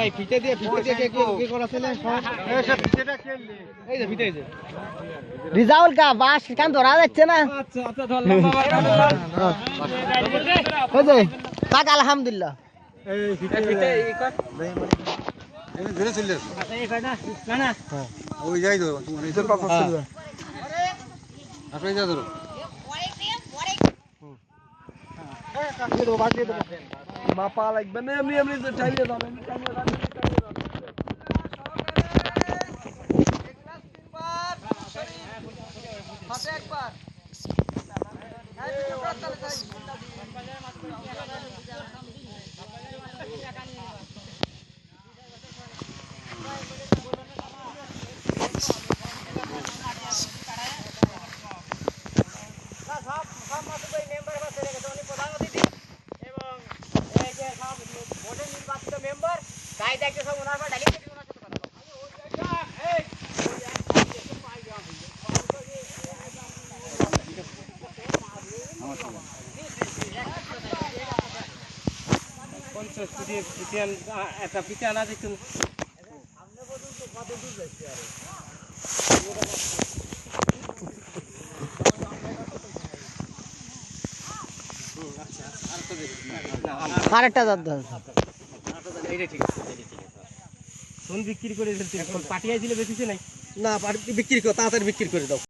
এই ফিতে দিয়ে ফিতে দিয়ে কে কে করাছিল এই সব ফিতেটা খেললি এই যে ফিতে এই যে রিজাউল কা বাস কান ধরা যাচ্ছে না আচ্ছা আচ্ছা ধরলাম বাবা এই যে পাক আলহামদুলিল্লাহ এই ফিতে ফিতে এই কর এই ধরে চলে আসো এই কর না না না ওই যাই ধরো তুমি এসে পাক করছো আরে আপনি যা ধরো পরে পরে পরে হ্যাঁ দিয়ে দাও বাদ দিয়ে মাপা লাগবে না এমনি এমনি যে টাইমে যাবে এমনি টাইমে যাবে মেম্বার বাসে রেখেছে উনি প্রধানমন্ত্রী পঞ্চাশ কোটি পিটিয়ান একটা পিটিয়ান আছে কিন্তু সামনে পর্যন্ত কত দূর যাচ্ছে আর আরেকটা দাঁত এটা ঠিক আছে শুন বিক্রি করে এখন পাটিয়াই দিলে বেশি নাই না বিক্রি করে তাড়াতাড়ি বিক্রি করে দাও